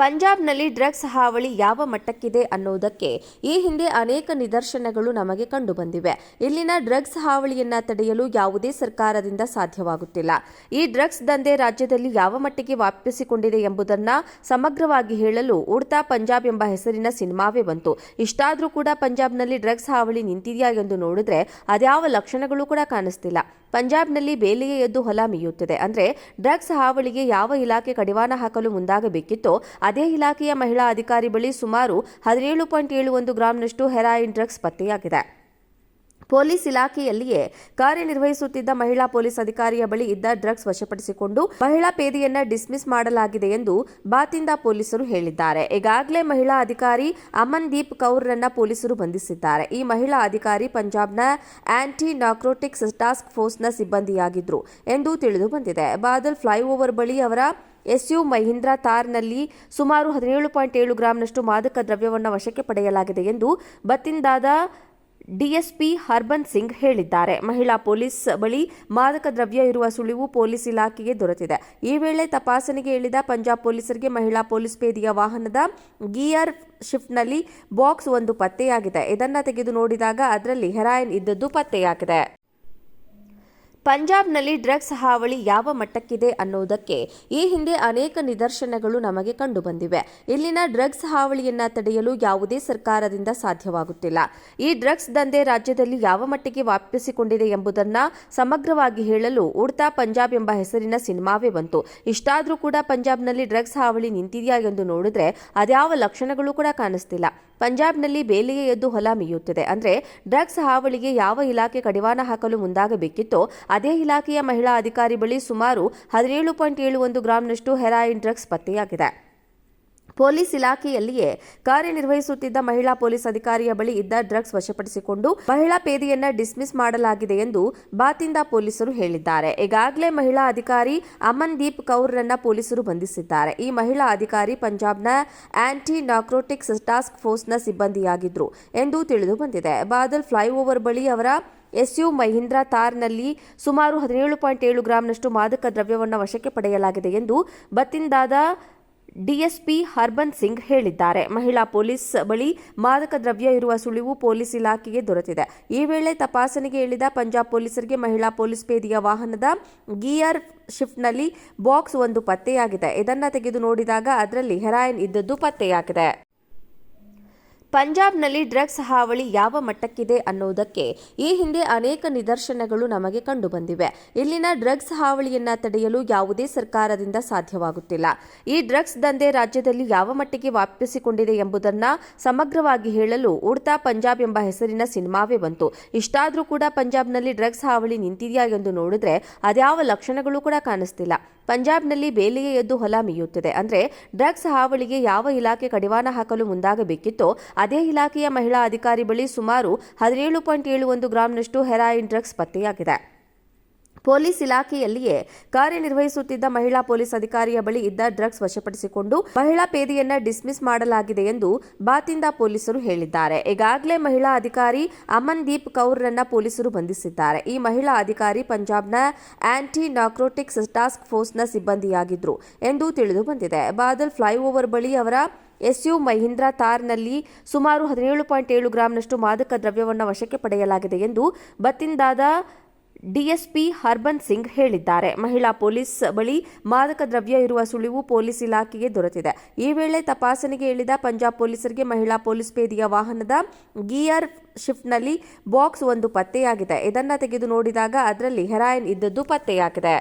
ಪಂಜಾಬ್ನಲ್ಲಿ ಡ್ರಗ್ಸ್ ಹಾವಳಿ ಯಾವ ಮಟ್ಟಕ್ಕಿದೆ ಅನ್ನೋದಕ್ಕೆ ಈ ಹಿಂದೆ ಅನೇಕ ನಿದರ್ಶನಗಳು ನಮಗೆ ಕಂಡುಬಂದಿವೆ. ಇಲ್ಲಿನ ಡ್ರಗ್ಸ್ ಹಾವಳಿಯನ್ನ ತಡೆಯಲು ಯಾವುದೇ ಸರ್ಕಾರದಿಂದ ಸಾಧ್ಯವಾಗುತ್ತಿಲ್ಲ. ಈ ಡ್ರಗ್ಸ್ ದಂಧೆ ರಾಜ್ಯದಲ್ಲಿ ಯಾವ ಮಟ್ಟಿಗೆ ವ್ಯಾಪಿಸಿಕೊಂಡಿದೆ ಎಂಬುದನ್ನ ಸಮಗ್ರವಾಗಿ ಹೇಳಲು ಉಡ್ತಾ ಪಂಜಾಬ್ ಎಂಬ ಹೆಸರಿನ ಸಿನಿಮಾವೇ ಬಂತು. ಇಷ್ಟಾದರೂ ಕೂಡ ಪಂಜಾಬ್ನಲ್ಲಿ ಡ್ರಗ್ಸ್ ಹಾವಳಿ ನಿಂತಿದೆಯಾ ಎಂದು ನೋಡಿದ್ರೆ ಅದ್ಯಾವ ಲಕ್ಷಣಗಳು ಕೂಡ ಕಾಣಿಸ್ತಿಲ್ಲ. ಪಂಜಾಬ್ನಲ್ಲಿ ಬೇಲಿಗೆ ಎದ್ದು ಹೊಲ ಮೀಯುತ್ತಿದೆ. ಅಂದ್ರೆ ಡ್ರಗ್ಸ್ ಹಾವಳಿಗೆ ಯಾವ ಇಲಾಖೆ ಕಡಿವಾಣ ಹಾಕಲು ಮುಂದಾಗಬೇಕಿತ್ತೋ ಅದೇ ಇಲಾಖೆಯ ಮಹಿಳಾ ಅಧಿಕಾರಿ ಬಳಿ ಸುಮಾರು ಹದಿನೇಳು ಪಾಯಿಂಟ್ ಏಳು ಒಂದು ಗ್ರಾಂನಷ್ಟು ಹೆರಾಯಿನ್ ಡ್ರಗ್ಸ್ ಪತ್ತೆಯಾಗಿದೆ. ಪೊಲೀಸ್ ಇಲಾಖೆಯಲ್ಲಿಯೇ ಕಾರ್ಯನಿರ್ವಹಿಸುತ್ತಿದ್ದ ಮಹಿಳಾ ಪೊಲೀಸ್ ಅಧಿಕಾರಿಯ ಬಳಿ ಇದ್ದ ಡ್ರಗ್ಸ್ ವಶಪಡಿಸಿಕೊಂಡು ಮಹಿಳಾ ಪೇದೆಯನ್ನ ಡಿಸ್ಮಿಸ್ ಮಾಡಲಾಗಿದೆ ಎಂದು ಬಾತಿಂದ ಪೊಲೀಸರು ಹೇಳಿದ್ದಾರೆ. ಈಗಾಗಲೇ ಮಹಿಳಾ ಅಧಿಕಾರಿ ಅಮನ್ದೀಪ್ ಕೌರ್ರನ್ನ ಪೊಲೀಸರು ಬಂಧಿಸಿದ್ದಾರೆ. ಈ ಮಹಿಳಾ ಅಧಿಕಾರಿ ಪಂಜಾಬ್ನ ಆಂಟಿ ನಾಕ್ರೋಟಿಕ್ಸ್ ಟಾಸ್ಕ್ ಫೋರ್ಸ್ನ ಸಿಬ್ಬಂದಿಯಾಗಿದ್ದರು ಎಂದು ತಿಳಿದು ಬಂದಿದೆ. ಬಾದಲ್ ಫ್ಲೈಓವರ್ ಬಳಿ ಅವರ ಎಸ್ಯು ಮಹೀಂದ್ರಾ ತಾರ್ನಲ್ಲಿ ಸುಮಾರು ಹದಿನೇಳು ಪಾಯಿಂಟ್ ಏಳು ಗ್ರಾಂನಷ್ಟು ಮಾದಕ ದ್ರವ್ಯವನ್ನು ವಶಕ್ಕೆ ಪಡೆಯಲಾಗಿದೆ ಎಂದು ಬತ್ತಿಂದಾದ ಡಿಎಸ್ಪಿ ಹರ್ಬನ್ ಸಿಂಗ್ ಹೇಳಿದ್ದಾರೆ. ಮಹಿಳಾ ಪೊಲೀಸ್ ಬಳಿ ಮಾದಕ ದ್ರವ್ಯ ಇರುವ ಸುಳಿವು ಪೊಲೀಸ್ ಇಲಾಖೆಗೆ ದೊರೆತಿದೆ. ಈ ವೇಳೆ ತಪಾಸಣೆಗೆ ಇಳಿದ ಪಂಜಾಬ್ ಪೊಲೀಸರಿಗೆ ಮಹಿಳಾ ಪೊಲೀಸ್ ಪೇದೆಯ ವಾಹನದ ಗಿಯರ್ ಶಿಫ್ಟ್ನಲ್ಲಿ ಬಾಕ್ಸ್ ಒಂದು ಪತ್ತೆಯಾಗಿದೆ. ಇದನ್ನು ತೆಗೆದು ನೋಡಿದಾಗ ಅದರಲ್ಲಿ ಹೆರಾಯಿನ್ ಇದ್ದದ್ದು ಪತ್ತೆಯಾಗಿದೆ. ಪಂಜಾಬ್ನಲ್ಲಿ ಡ್ರಗ್ಸ್ ಹಾವಳಿ ಯಾವ ಮಟ್ಟಕ್ಕಿದೆ ಅನ್ನೋದಕ್ಕೆ ಈ ಹಿಂದೆ ಅನೇಕ ನಿದರ್ಶನಗಳು ನಮಗೆ ಕಂಡುಬಂದಿವೆ. ಇಲ್ಲಿನ ಡ್ರಗ್ಸ್ ಹಾವಳಿಯನ್ನ ತಡೆಯಲು ಯಾವುದೇ ಸರ್ಕಾರದಿಂದ ಸಾಧ್ಯವಾಗುತ್ತಿಲ್ಲ. ಈ ಡ್ರಗ್ಸ್ ದಂಧೆ ರಾಜ್ಯದಲ್ಲಿ ಯಾವ ಮಟ್ಟಿಗೆ ವ್ಯಾಪಿಸಿಕೊಂಡಿದೆ ಎಂಬುದನ್ನ ಸಮಗ್ರವಾಗಿ ಹೇಳಲು ಉಡ್ತಾ ಪಂಜಾಬ್ ಎಂಬ ಹೆಸರಿನ ಸಿನಿಮಾವೇ ಬಂತು. ಇಷ್ಟಾದರೂ ಕೂಡ ಪಂಜಾಬ್ನಲ್ಲಿ ಡ್ರಗ್ಸ್ ಹಾವಳಿ ನಿಂತಿದೆಯಾ ಎಂದು ನೋಡಿದ್ರೆ ಅದ್ಯಾವ ಲಕ್ಷಣಗಳು ಕೂಡ ಕಾಣಿಸ್ತಿಲ್ಲ. ಪಂಜಾಬ್ನಲ್ಲಿ ಬೇಲಿಗೆ ಎದ್ದು ಹೊಲ ಮೀಯುತ್ತಿದೆ. ಅಂದರೆ ಡ್ರಗ್ಸ್ ಹಾವಳಿಗೆ ಯಾವ ಇಲಾಖೆ ಕಡಿವಾಣ ಹಾಕಲು ಮುಂದಾಗಬೇಕಿತ್ತೋ ಅದೇ ಇಲಾಖೆಯ ಮಹಿಳಾ ಅಧಿಕಾರಿ ಬಳಿ ಸುಮಾರು ಹದಿನೇಳು ಪಾಯಿಂಟ್ ಏಳು ಒಂದು ಗ್ರಾಂನಷ್ಟು ಹೆರಾಯಿನ್ ಡ್ರಗ್ಸ್ ಪತ್ತೆಯಾಗಿದೆ. ಪೊಲೀಸ್ ಇಲಾಖೆಯಲ್ಲಿಯೇ ಕಾರ್ಯನಿರ್ವಹಿಸುತ್ತಿದ್ದ ಮಹಿಳಾ ಪೊಲೀಸ್ ಅಧಿಕಾರಿಯ ಬಳಿ ಇದ್ದ ಡ್ರಗ್ಸ್ ವಶಪಡಿಸಿಕೊಂಡು ಮಹಿಳಾ ಪೇದೆಯನ್ನ ಡಿಸ್ಮಿಸ್ ಮಾಡಲಾಗಿದೆ ಎಂದು ಬಾತಿಂದ ಪೊಲೀಸರು ಹೇಳಿದ್ದಾರೆ. ಈಗಾಗಲೇ ಮಹಿಳಾ ಅಧಿಕಾರಿ ಅಮನ್ದೀಪ್ ಕೌರ್ರನ್ನ ಪೊಲೀಸರು ಬಂಧಿಸಿದ್ದಾರೆ. ಈ ಮಹಿಳಾ ಅಧಿಕಾರಿ ಪಂಜಾಬ್ನ ಆಂಟಿ ನಾಕ್ರೋಟಿಕ್ಸ್ ಟಾಸ್ಕ್ ಫೋರ್ಸ್ನ ಸಿಬ್ಬಂದಿಯಾಗಿದ್ರು ಎಂದು ತಿಳಿದು ಬಂದಿದೆ ಬಾದಲ್ ಫ್ಲೈಓವರ್ ಬಳಿ ಅವರ ಎಸ್ಯು ಮಹೀಂದ್ರಾ ತಾರ್ನಲ್ಲಿ ಸುಮಾರು ಹದಿನೇಳು ಪಾಯಿಂಟ್ ಏಳು ಗ್ರಾಂನಷ್ಟು ಮಾದಕ ದ್ರವ್ಯವನ್ನು ವಶಕ್ಕೆ ಪಡೆಯಲಾಗಿದೆ ಎಂದು ಬತ್ತಿಂದಾದ ಡಿಎಸ್ಪಿ ಹರ್ಬನ್ ಸಿಂಗ್ ಹೇಳಿದ್ದಾರೆ. ಮಹಿಳಾ ಪೊಲೀಸ್ ಬಳಿ ಮಾದಕ ದ್ರವ್ಯ ಇರುವ ಸುಳಿವು ಪೊಲೀಸ್ ಇಲಾಖೆಗೆ ದೊರೆತಿದೆ. ಈ ವೇಳೆ ತಪಾಸಣೆಗೆ ಇಳಿದ ಪಂಜಾಬ್ ಪೊಲೀಸರಿಗೆ ಮಹಿಳಾ ಪೊಲೀಸ್ ಪೇದಿಯ ವಾಹನದ ಗಿಯರ್ ಶಿಫ್ಟ್ನಲ್ಲಿ ಬಾಕ್ಸ್ ಒಂದು ಪತ್ತೆಯಾಗಿದೆ. ಇದನ್ನ ತೆಗೆದು ನೋಡಿದಾಗ ಅದರಲ್ಲಿ ಹೆರಾಯಿನ್ ಇದ್ದದ್ದು ಪತ್ತೆಯಾಗಿದೆ. ಪಂಜಾಬ್ನಲ್ಲಿ ಡ್ರಗ್ಸ್ ಹಾವಳಿ ಯಾವ ಮಟ್ಟಕ್ಕಿದೆ ಅನ್ನೋದಕ್ಕೆ ಈ ಹಿಂದೆ ಅನೇಕ ನಿದರ್ಶನಗಳು ನಮಗೆ ಕಂಡುಬಂದಿವೆ. ಇಲ್ಲಿನ ಡ್ರಗ್ಸ್ ಹಾವಳಿಯನ್ನು ತಡೆಯಲು ಯಾವುದೇ ಸರ್ಕಾರದಿಂದ ಸಾಧ್ಯವಾಗುತ್ತಿಲ್ಲ. ಈ ಡ್ರಗ್ಸ್ ದಂಧೆ ರಾಜ್ಯದಲ್ಲಿ ಯಾವ ಮಟ್ಟಿಗೆ ವ್ಯಾಪಿಸಿಕೊಂಡಿದೆ ಎಂಬುದನ್ನ ಸಮಗ್ರವಾಗಿ ಹೇಳಲು ಉಡ್ತಾ ಪಂಜಾಬ್ ಎಂಬ ಹೆಸರಿನ ಸಿನಿಮಾವೇ ಬಂತು. ಇಷ್ಟಾದರೂ ಕೂಡ ಪಂಜಾಬ್ನಲ್ಲಿ ಡ್ರಗ್ಸ್ ಹಾವಳಿ ನಿಂತಿದೆಯಾ ಎಂದು ನೋಡಿದ್ರೆ ಅದ್ಯಾವ ಲಕ್ಷಣಗಳು ಕೂಡ ಕಾಣಿಸ್ತಿಲ್ಲ. ಪಂಜಾಬ್ನಲ್ಲಿ ಬೇಲಿಗೆ ಎದ್ದು ಹೊಲ ಮೀಯುತ್ತಿದೆ. ಅಂದ್ರೆ ಡ್ರಗ್ಸ್ ಹಾವಳಿಗೆ ಯಾವ ಇಲಾಖೆ ಕಡಿವಾಣ ಹಾಕಲು ಮುಂದಾಗಬೇಕಿತ್ತೋ ಅದೇ ಇಲಾಖೆಯ ಮಹಿಳಾ ಅಧಿಕಾರಿ ಬಳಿ ಸುಮಾರು ಹದಿನೇಳು ಪಾಯಿಂಟ್ ಏಳು ಒಂದು ಗ್ರಾಂನಷ್ಟು ಹೆರಾಯಿನ್ ಡ್ರಗ್ಸ್ ಪತ್ತೆಯಾಗಿದೆ. ಪೊಲೀಸ್ ಇಲಾಖೆಯಲ್ಲಿಯೇ ಕಾರ್ಯನಿರ್ವಹಿಸುತ್ತಿದ್ದ ಮಹಿಳಾ ಪೊಲೀಸ್ ಅಧಿಕಾರಿಯ ಬಳಿ ಇದ್ದ ಡ್ರಗ್ಸ್ ವಶಪಡಿಸಿಕೊಂಡು ಮಹಿಳಾ ಪೇದೆಯನ್ನ ಡಿಸ್ಮಿಸ್ ಮಾಡಲಾಗಿದೆ ಎಂದು ಬಾತಿಂದ ಪೊಲೀಸರು ಹೇಳಿದ್ದಾರೆ. ಈಗಾಗಲೇ ಮಹಿಳಾ ಅಧಿಕಾರಿ ಅಮನ್ದೀಪ್ ಕೌರ್ರನ್ನ ಪೊಲೀಸರು ಬಂಧಿಸಿದ್ದಾರೆ. ಈ ಮಹಿಳಾ ಅಧಿಕಾರಿ ಪಂಜಾಬ್ನ ಆಂಟಿ ನಾಕ್ರೋಟಿಕ್ಸ್ ಟಾಸ್ಕ್ ಫೋರ್ಸ್ನ ಸಿಬ್ಬಂದಿಯಾಗಿದ್ರು ಎಂದು ತಿಳಿದು ಬಂದಿದೆ. ಬಾದಲ್ ಫ್ಲೈಓವರ್ ಬಳಿ ಅವರ ಎಸ್ಯು ಮಹೀಂದ್ರಾ ತಾರ್ನಲ್ಲಿ ಸುಮಾರು ಹದಿನೇಳು ಪಾಯಿಂಟ್ ಏಳು ಗ್ರಾಂನಷ್ಟು ಮಾದಕ ದ್ರವ್ಯವನ್ನು ವಶಕ್ಕೆ ಪಡೆಯಲಾಗಿದೆ ಎಂದು ಬತ್ತಿಂದಾದ ಡಿಎಸ್ಪಿ ಹರ್ಬನ್ ಸಿಂಗ್ ಹೇಳಿದ್ದಾರೆ. ಮಹಿಳಾ ಪೊಲೀಸ್ ಬಳಿ ಮಾದಕ ದ್ರವ್ಯ ಇರುವ ಸುಳಿವು ಪೊಲೀಸ್ ಇಲಾಖೆಗೆ ದೊರೆತಿದೆ. ಈ ವೇಳೆ ತಪಾಸಣೆಗೆ ಇಳಿದ ಪಂಜಾಬ್ ಪೊಲೀಸರಿಗೆ ಮಹಿಳಾ ಪೊಲೀಸ್ ಪೇದಿಯ ವಾಹನದ ಗಿಯರ್ ಶಿಫ್ಟ್ನಲ್ಲಿ ಬಾಕ್ಸ್ ಒಂದು ಪತ್ತೆಯಾಗಿದೆ. ಇದನ್ನು ತೆಗೆದು ನೋಡಿದಾಗ ಅದರಲ್ಲಿ ಹೆರಾಯಿನ್ ಇದ್ದದ್ದು ಪತ್ತೆಯಾಗಿದೆ.